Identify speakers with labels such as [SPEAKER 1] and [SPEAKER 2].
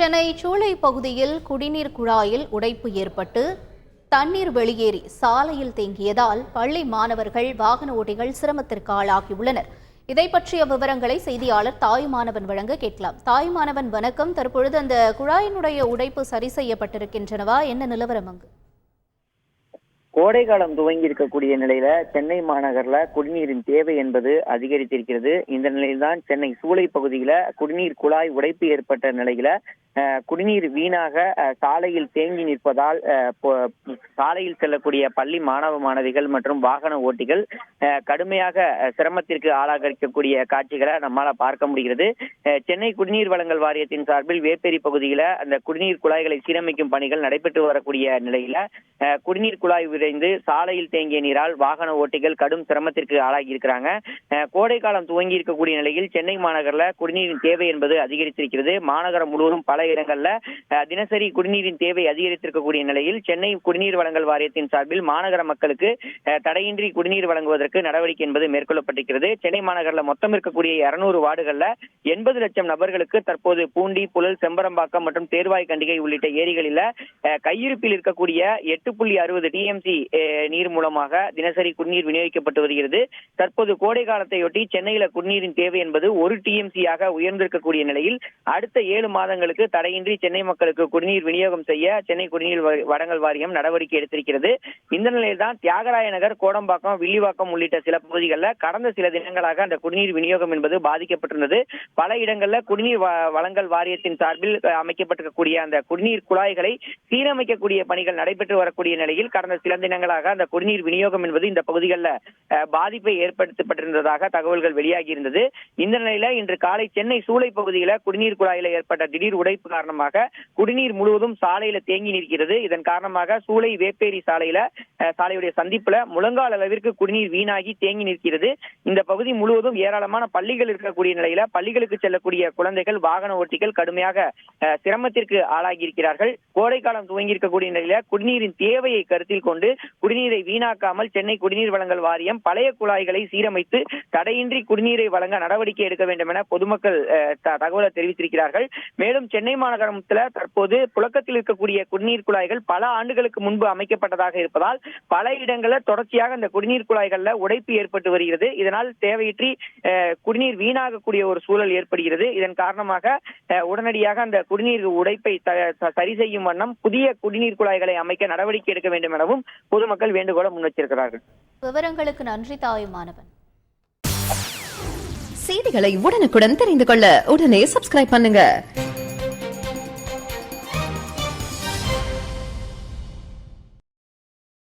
[SPEAKER 1] சென்னை சூளை பகுதியில் குடிநீர் குழாயில் உடைப்பு ஏற்பட்டு தண்ணீர் வெளியேறி சாலையில் தேங்கியதால் பள்ளி மாணவர்கள் வாகன ஓட்டிகள் சிரமத்திற்கு ஆளாகியுள்ளனர். இதை பற்றிய விவரங்களை செய்தியாளர் தாயுமானவன் வழங்க கேட்கலாம். தாயுமானவன் வணக்கம். தற்பொழுது அந்த குழாயினுடைய உடைப்பு சரி செய்யப்பட்டிருக்கின்றனவா? என்ன நிலவரம் அங்கு?
[SPEAKER 2] கோடை காலம் துவங்கி இருக்கக்கூடிய நிலையில சென்னை மாநகர்ல குடிநீரின் தேவை என்பது அதிகரித்திருக்கிறது. இந்த நிலையில்தான் சென்னை சூளை பகுதியில குடிநீர் குழாய் உடைப்பு ஏற்பட்ட நிலையில குடிநீர் வீணாக சாலையில் தேங்கி நிற்பதால் சாலையில் செல்லக்கூடிய பள்ளி மாணவ மாணவிகள் மற்றும் வாகன ஓட்டிகள் கடுமையாக சிரமத்திற்கு ஆளாக இருக்கக்கூடிய காட்சிகளை நம்மால பார்க்க முடிகிறது. சென்னை குடிநீர் வழங்கல் வாரியத்தின் சார்பில் வேப்பேரி பகுதியில அந்த குடிநீர் குழாய்களை சீரமைக்கும் பணிகள் நடைபெற்று வரக்கூடிய நிலையில குடிநீர் குழாய் விரைந்து சாலையில் தேங்கிய நீரால் வாகன ஓட்டிகள் கடும் சிரமத்திற்கு ஆளாகி இருக்கிறாங்க கோடை காலம் துவங்கி இருக்கக்கூடிய நிலையில் சென்னை மாநகரில் குடிநீரின் தேவை என்பது அதிகரித்திருக்கிறது. மாநகரம் முழுவதும் பல பல இடங்கள்ல தினசரி குடிநீரின் தேவை அதிகரித்திருக்கக்கூடிய நிலையில் சென்னை குடிநீர் வழங்கல் வாரியத்தின் சார்பில் மாநகர மக்களுக்கு தடையின்றி குடிநீர் வழங்குவதற்கு நடவடிக்கை என்பது மேற்கொள்ளப்பட்டிருக்கிறது. சென்னை மாநகரில் மொத்தம் இருக்கக்கூடிய இருநூறு வார்டுகள்ல எண்பது லட்சம் நபர்களுக்கு தற்போது பூண்டி புழல் செம்பரம்பாக்கம் மற்றும் தேர்வாய் கண்டிகை உள்ளிட்ட ஏரிகளில கையிருப்பில் இருக்கக்கூடிய எட்டு புள்ளி அறுபது டிஎம்சி நீர் மூலமாக தினசரி குடிநீர் விநியோகிக்கப்பட்டு வருகிறது. தற்போது கோடை காலத்தையொட்டி சென்னையில குடிநீரின் தேவை என்பது ஒரு டிஎம்சியாக உயர்ந்திருக்கக்கூடிய நிலையில் அடுத்த ஏழு மாதங்களுக்கு தடையின்றி சென்னை மக்களுக்கு குடிநீர் விநியோகம் செய்ய சென்னை குடிநீர் வ- வாரியம் நடவடிக்கை எடுத்திருக்கிறது. இந்த நிலையில் தான் தியாகராய நகர் கோடம்பாக்கம் வில்லிவாக்கம் உள்ளிட்ட சில பகுதிகளில் கடந்த சில தினங்களாக அந்த குடிநீர் விநியோகம் என்பது பாதிக்கப்பட்டிருந்தது. பல இடங்களில் குடிநீர் வ- வழங்கல் வாரியத்தின் சார்பில் அமைக்கப்பட்டிருக்கக்கூடிய அந்த குடிநீர் குழாய்களை சீரமைக்கக்கூடிய பணிகள் நடைபெற்று வரக்கூடிய நிலையில் கடந்த சில தினங்களாக அந்த குடிநீர் விநியோகம் என்பது இந்த பகுதிகளில் பாதிப்பை ஏற்படுத்தப்பட்டிருந்ததாக தகவல்கள் வெளியாகி இருந்தது. இந்த நிலையில இன்று காலை சென்னை சூளை பகுதியில் குடிநீர் குழாயில ஏற்பட்ட திடீர் உடை பாதிப்பு காரணமாக குடிநீர் முழுவதும் சாலையில தேங்கி நிற்கிறது. இதன் காரணமாக சூளை வேப்பேரி சாலையில சாலையுடைய சந்திப்புல முழங்கால் அளவிற்கு குடிநீர் வீணாகி தேங்கி நிற்கிறது. இந்த பகுதி முழுவதும் ஏராளமான பள்ளிகள் இருக்கக்கூடிய நிலையில பள்ளிகளுக்கு செல்லக்கூடிய குழந்தைகள் வாகன ஓட்டிகள் கடுமையாக சிரமத்திற்கு ஆளாகி இருக்கிறார்கள் கோடை காலம் துவங்கி இருக்கக்கூடிய நிலையில குடிநீரின் தேவையை கருத்தில் கொண்டு குடிநீரை வீணாக்காமல் சென்னை குடிநீர் வழங்கல் வாரியம் பழைய குழாய்களை சீரமைத்து தடையின்றி குடிநீரை வழங்க நடவடிக்கை எடுக்க வேண்டும் என பொதுமக்கள் அஹ், தகவலை தெரிவித்திருக்கிறார்கள். மேலும் சென்னை சென்னை மாநகரத்துல தற்போது புழக்கத்தில் இருக்கக்கூடிய குடிநீர் குழாய்கள் பல ஆண்டுகளுக்கு முன்பு அமைக்கப்பட்டதாக இருப்பதால் பல இடங்களில் தொடர்ச்சியாக இந்த குடிநீர் குழாய்கள்ல உடைப்பு ஏற்பட்டு வருகிறது. இதனால் தேவையின்றி குடிநீர் வீணாகக்கூடிய ஒரு சூழல் ஏற்படுகிறது. இதன் காரணமாக உடனடியாக அந்த குடிநீர் உடைப்பை சரி செய்யும் வண்ணம் புதிய குடிநீர் குழாய்களை அமைக்க நடவடிக்கை எடுக்க வேண்டும் எனவும் பொதுமக்கள் வேண்டுகோளை முன்வச்சிருக்கிறார்கள்
[SPEAKER 1] விவரங்களுக்கு நன்றி தாய் மாணவன்.
[SPEAKER 3] செய்திகளை உடனுக்குடன் தெரிந்து கொள்ள உடனே சப்ஸ்கிரைப் பண்ணுங்க.